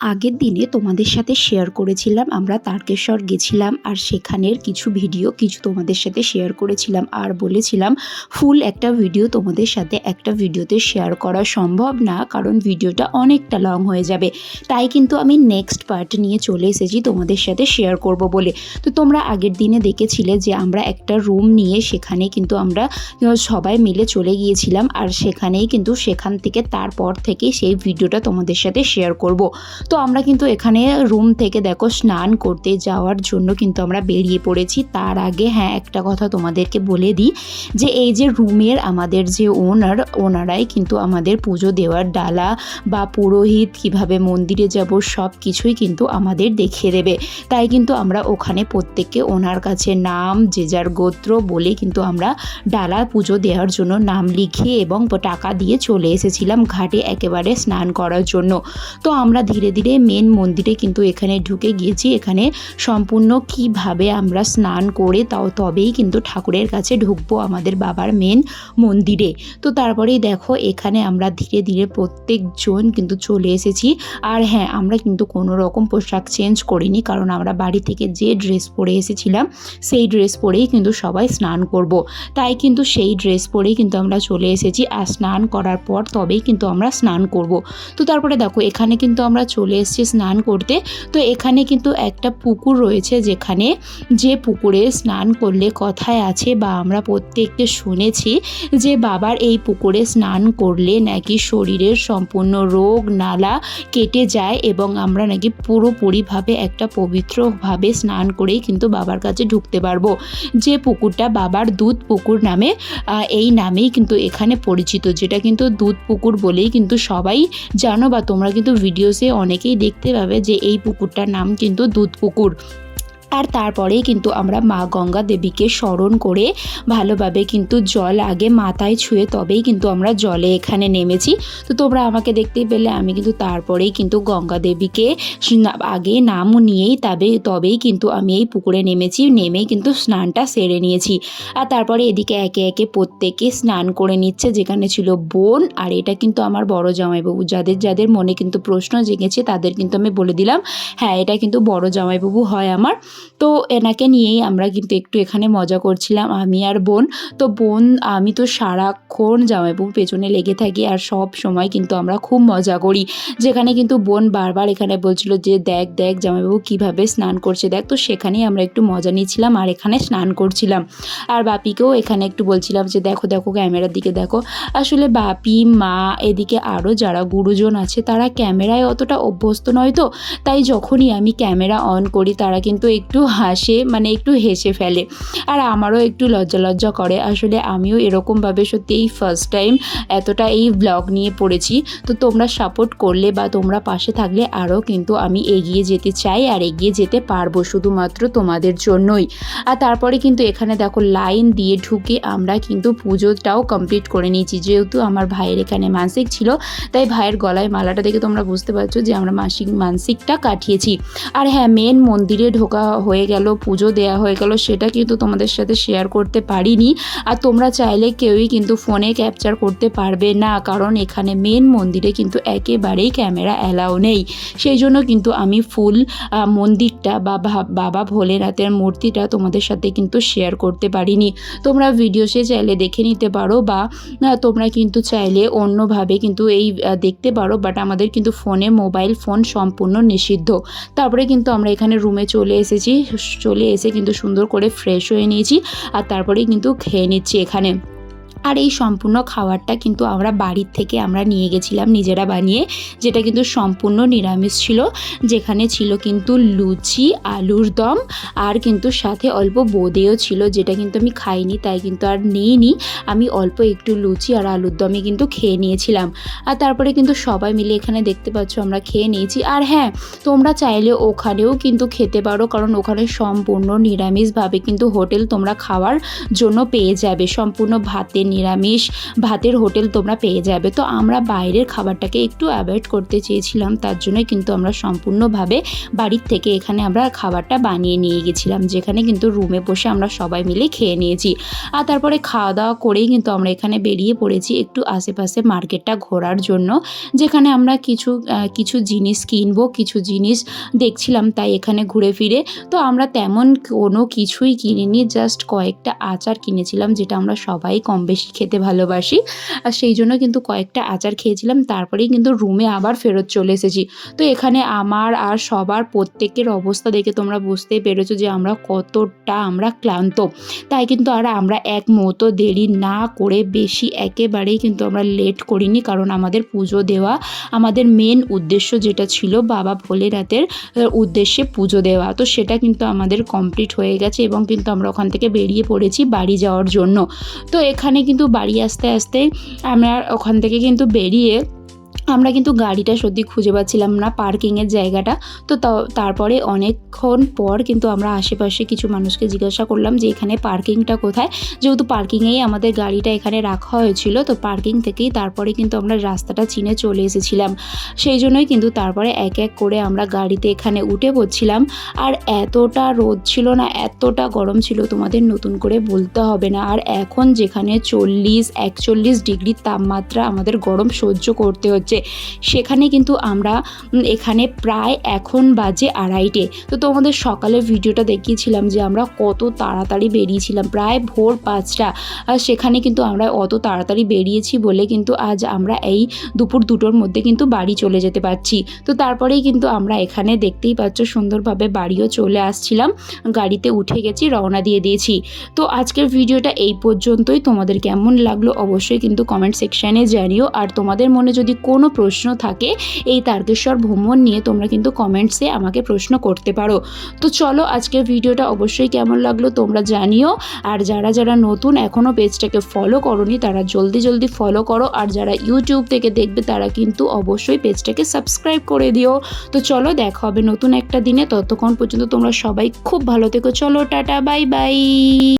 আগের দিনে তোমাদের সাথে শেয়ার করেছিলাম, আমরা তারকেশ্বর গেছিলাম আর সেখানের কিছু ভিডিও কিছু তোমাদের সাথে শেয়ার করেছিলাম আর বলেছিলাম ফুল একটা ভিডিও তোমাদের সাথে একটা ভিডিওতে শেয়ার করা সম্ভব না, কারণ ভিডিওটা অনেকটা লং হয়ে যাবে। তাই কিন্তু আমি নেক্সট পার্ট নিয়ে চলে এসেছি তোমাদের সাথে শেয়ার করব বলে। তো তোমরা আগের দিনে দেখেছিলে যে আমরা একটা রুম নিয়ে সেখানে কিন্তু আমরা সবাই মিলে চলে গিয়েছিলাম আর সেখানেই কিন্তু সেখান থেকে তারপর থেকে সেই ভিডিওটা তোমাদের সাথে শেয়ার করব। তো আমরা কিন্তু এখানে রুম থেকে দেখো স্নান করতে যাওয়ার জন্য কিন্তু আমরা বেরিয়ে পড়েছি। তার আগে হ্যাঁ একটা কথা তোমাদেরকে বলে দিই যে এই যে রুমের আমাদের যে ওনার ওনারাই কিন্তু আমাদের পুজো দেওয়ার ডালা বা পুরোহিত, কীভাবে মন্দিরে যাব, সব কিছুই কিন্তু আমাদের দেখিয়ে দেবে। তাই কিন্তু আমরা ওখানে প্রত্যেককে ওনার কাছে নাম, যে যার গোত্র বলে কিন্তু আমরা ডালা পুজো দেওয়ার জন্য নাম লিখে এবং টাকা দিয়ে চলে এসেছিলাম ঘাটে একেবারে স্নান করার জন্য। তো আমরা ধীরে ধীরে মেন মন্দিরে কিন্তু এখানে ঢুকে গিয়েছি এখানে সম্পূর্ণ কীভাবে আমরা স্নান করে তাও তবেই কিন্তু ঠাকুরের কাছে ঢুকবো আমাদের বাবার মেন মন্দিরে তো তারপরেই দেখো, এখানে আমরা ধীরে ধীরে প্রত্যেকজন কিন্তু চলে এসেছি আর হ্যাঁ আমরা কিন্তু কোনো রকম পোশাক চেঞ্জ করিনি, কারণ আমরা বাড়ি থেকে যে ড্রেস পরে এসেছিলাম, সেই ড্রেস পরেই কিন্তু সবাই স্নান করব। তাই কিন্তু সেই ড্রেস পরেই কিন্তু আমরা চলে এসেছি আর স্নান করার পর তবেই কিন্তু আমরা স্নান করব। তো তারপরে দেখো, এখানে কিন্তু আমরা চলে এসেছি স্নান করতে। তো এখানে কিন্তু একটা পুকুর রয়েছে যেখানে যে পুকুরে স্নান করলে কথায় আছে বা আমরা প্রত্যেককে শুনেছি যে বাবার এই পুকুরে স্নান করলে নাকি শরীরের সম্পূর্ণ রোগ, নালা কেটে যায় এবং আমরা নাকি পুরোপুরিভাবে একটা পবিত্রভাবে স্নান করেই কিন্তু বাবার কাছে ঢুকতে পারব। যে পুকুরটা বাবার দুধ পুকুর নামে এই নামেই কিন্তু এখানে পরিচিত, যেটা কিন্তু দুধ পুকুর বলেই কিন্তু সবাই জানো বা তোমরা কিন্তু ভিডিওসে অনেকেই দেখতে পাবে যে এই পুকুরটার নাম কিন্তু দুধ পুকুর আর তারপরেই কিন্তু আমরা মা গঙ্গা দেবীকে স্মরণ করে ভালোভাবে কিন্তু জল আগে মাথায় ছুঁয়ে তবেই কিন্তু আমরা জলে এখানে নেমেছি। তো তোমরা আমাকে দেখতেই পেলে, আমি কিন্তু তারপরেই কিন্তু গঙ্গা দেবীকে আগে নাম নিয়েই তবে, তবেই কিন্তু আমি এই পুকুরে নেমেছি, নেমেই কিন্তু স্নানটা সেরে নিয়েছি। আর তারপরে এদিকে একে একে প্রত্যেকে স্নান করে নিচ্ছে, যেখানে ছিল বোন, আর এটা কিন্তু আমার বড় জামাইবাবু। যাদের যাদের মনে কিন্তু প্রশ্ন জেগেছে, তাদের কিন্তু আমি বলে দিলাম হ্যাঁ এটা কিন্তু বড় জামাইবাবু হয় আমার। তো এনাকে নিয়েই আমরা কিন্তু একটু এখানে মজা করছিলাম, আমি আর বোন। তো বোন, আমি তো সারাক্ষণ জামাইবাবুর পেছনে লেগে থাকি আর সব সময় কিন্তু আমরা খুব মজা করি। যেখানে কিন্তু বোন বারবার এখানে বলছিল যে, দেখ দেখ, জামাইবাবু কীভাবে স্নান করছে, দেখ। তো সেখানেই আমরা একটু মজা নিচ্ছিলাম আর এখানে স্নান করছিলাম। আর বাপিকেও এখানে একটু বলছিলাম যে, দেখো দেখো, ক্যামেরার দিকে দেখো। আসলে বাপি, মা, এদিকে আরও যারা গুরুজন আছে, তারা ক্যামেরায় অতটা অভ্যস্ত নয় তো। তাই যখনই আমি ক্যামেরা অন করি, তারা কিন্তু একটু হাসে মানে একটু হেসে ফেলে। আর আমারও একটু লজ্জা লজ্জা করে। আসলে আমিও এরকমভাবে সত্যি এই ফার্স্ট টাইম এতটা এই ব্লগ নিয়ে পড়েছি। তো তোমরা সাপোর্ট করলে বা তোমরা পাশে থাকলে আরও কিন্তু আমি এগিয়ে যেতে চাই আর এগিয়ে যেতে পারব শুধুমাত্র তোমাদের জন্যই। আর তারপরে কিন্তু এখানে দেখো লাইন দিয়ে ঢুকে আমরা কিন্তু পুজোটাও কমপ্লিট করে নিয়েছি। যেহেতু আমার ভাইয়ের এখানে মানসিক ছিল, তাই ভাইয়ের গলায় মালাটা দেখে তোমরা বুঝতে পারছ যে আমরা মাসিক মানসিকটা কাটিয়েছি। আর হ্যাঁ মেন মন্দিরে ঢোকা হয়ে গেল, পুজো দেয়া হয়ে গেল, সেটা কিন্তু তোমাদের সাথে শেয়ার করতে পারিনি। আর তোমরা চাইলে কেউই কিন্তু ফোনে ক্যাপচার করতে পারবে না, কারণ এখানে মেন মন্দিরে কিন্তু একেবারেই ক্যামেরা অ্যালাউ নেই। সেই জন্য কিন্তু আমি ফুল মন্দিরটা বা বাবা ভোলেনাথের মূর্তিটা তোমাদের সাথে কিন্তু শেয়ার করতে পারিনি। তোমরা ভিডিওসে চাইলে দেখে নিতে পারো বা তোমরা কিন্তু চাইলে অন্যভাবে কিন্তু এই দেখতে পারো বাট আমাদের কিন্তু ফোনে মোবাইল ফোন সম্পূর্ণ নিষিদ্ধ। তারপরে কিন্তু আমরা এখানে রুমে চলে এসেছি। চলে এসে কিন্তু সুন্দর করে ফ্রেশ হয়ে নিয়েছি আর তারপরেই কিন্তু খেয়ে নিচ্ছি এখানে। আর এই সম্পূর্ণ খাবারটা কিন্তু আমরা বাড়ির থেকে আমরা নিয়ে গেছিলাম, নিজেরা বানিয়ে। যেটা কিন্তু সম্পূর্ণ নিরামিষ ছিল, যেখানে ছিল কিন্তু লুচি, আলুর দম, আর কিন্তু সাথে অল্প বোঁদেও ছিল, যেটা কিন্তু আমি খাইনি, তাই কিন্তু আর নিইনি। আমি অল্প একটু লুচি আর আলুর দমে কিন্তু খেয়ে নিয়েছিলাম। আর তারপরে কিন্তু সবাই মিলে এখানে দেখতে পাচ্ছ আমরা খেয়ে নিয়েছি। আর হ্যাঁ তোমরা চাইলে ওখানেও কিন্তু খেতে পারো, কারণ ওখানে সম্পূর্ণ নিরামিষভাবে কিন্তু হোটেল তোমরা খাওয়ার জন্য পেয়ে যাবে। সম্পূর্ণ ভাতের নিরামিষ ভাতের হোটেল তোমরা পেয়ে যাবে। তো আমরা বাইরের খাবারটাকে একটু অ্যাভয়েড করতে চেয়েছিলাম, তার জন্যই কিন্তু আমরা সম্পূর্ণভাবে বাড়ির থেকে এখানে আমরা খাবারটা বানিয়ে নিয়ে গেছিলাম, যেখানে কিন্তু রুমে বসে আমরা সবাই মিলে খেয়ে নিয়েছি। আর তারপরে খাওয়া দাওয়া করেই কিন্তু আমরা এখানে বেরিয়ে পড়েছি একটু আশেপাশে মার্কেটটা ঘোরার জন্য, যেখানে আমরা কিছু কিছু জিনিস কিনবো, কিছু জিনিস দেখছিলাম তাই এখানে ঘুরে ফিরে। তো আমরা তেমন কোনো কিছুই কিনিনি, জাস্ট কয়েকটা আচার কিনেছিলাম, যেটা আমরা সবাই কম বেশি খেতে ভালোবাসি। আর সেই জন্য কিন্তু কয়েকটা আচার খেয়েছিলাম, তারপরেই কিন্তু রুমে আবার ফেরত চলে এসেছি। তো এখানে আমার আর সবার প্রত্যেকের অবস্থা দেখে তোমরা বুঝতেই পেরেছ যে আমরা কতটা আমরা ক্লান্ত। তাই কিন্তু আর আমরা এক মতো দেরি না করে বেশি একেবারেই কিন্তু আমরা লেট করিনি, কারণ আমাদের পুজো দেওয়া, আমাদের মেন উদ্দেশ্য যেটা ছিল বাবা ভোলেনাথের উদ্দেশ্যে পুজো দেওয়া। তো সেটা কিন্তু আমাদের কমপ্লিট হয়ে গেছে এবং কিন্তু আমরা ওখান থেকে বেরিয়ে পড়েছি বাড়ি যাওয়ার জন্য। তো এখানে কিন্তু বাড়ি আসতে আসতে আমরা ওখান থেকে কিন্তু বেরিয়ে আমরা কিন্তু গাড়িটা সত্যি খুঁজে পাচ্ছিলাম না, পার্কিংয়ের জায়গাটা। তো তারপরে অনেকক্ষণ পর কিন্তু আমরা আশেপাশে কিছু মানুষকে জিজ্ঞাসা করলাম যে, এখানে পার্কিংটা কোথায়? যেহেতু পার্কিংয়েই আমাদের গাড়িটা এখানে রাখা হয়েছিল, তো পার্কিং থেকেই তারপরে কিন্তু আমরা রাস্তাটা চিনে চলে এসেছিলাম। সেই জন্যই কিন্তু তারপরে এক এক করে আমরা গাড়িতে এখানে উঠে পড়ছিলাম। আর এতটা রোদ ছিল না, এতটা গরম ছিল, তোমাদের নতুন করে বলতে হবে না। আর এখন যেখানে চল্লিশ, একচল্লিশ ডিগ্রি তাপমাত্রা আমাদের গরম সহ্য করতে হচ্ছে। সেখানে কিন্তু আমরা এখানে প্রায় এখন বাজে আড়াইটে। তো তোমাদের সকালে ভিডিওটা দেখিয়েছিলাম যে আমরা কত তাড়াতাড়ি বেরিয়েছিলাম, প্রায় ভোর পাঁচটা। সেখানে কিন্তু আমরা অত তাড়াতাড়ি বেরিয়েছি বলে কিন্তু আজ আমরা এই দুপুর দুটোর মধ্যে কিন্তু বাড়ি চলে যেতে পারছি। তো তারপরেই কিন্তু আমরা এখানে দেখতেই পাচ্ছ সুন্দরভাবে বাড়িও চলে আসছিলাম, গাড়িতে উঠে গেছি, রওনা দিয়ে দিয়েছি। তো আজকের ভিডিওটা এই পর্যন্তই। তোমাদের কেমন লাগল অবশ্যই কিন্তু কমেন্ট সেকশানে জানিও। আর তোমাদের মনে যদি কোনো প্রশ্ন থাকে, এই তারকেশ্বর ভ্রমণ নিয়ে তোমরা কিন্তু কমেন্টসে আমাকে প্রশ্ন করতে পারো। তো চলো আজকের ভিডিওটা অবশ্যই কেমন লাগল তোমরা জানিও। আর যারা যারা নতুন এখনও পেজটাকে ফলো করনি, তারা জলদি জলদি ফলো করো। আর যারা ইউটিউব থেকে দেখবে, তারা কিন্তু অবশ্যই পেজটাকে সাবস্ক্রাইব করে দিও। তো চলো, দেখা হবে নতুন একটা দিনে। ততক্ষণ পর্যন্ত তোমরা সবাই খুব ভালো থেকো। চলো, টাটা বাই বাই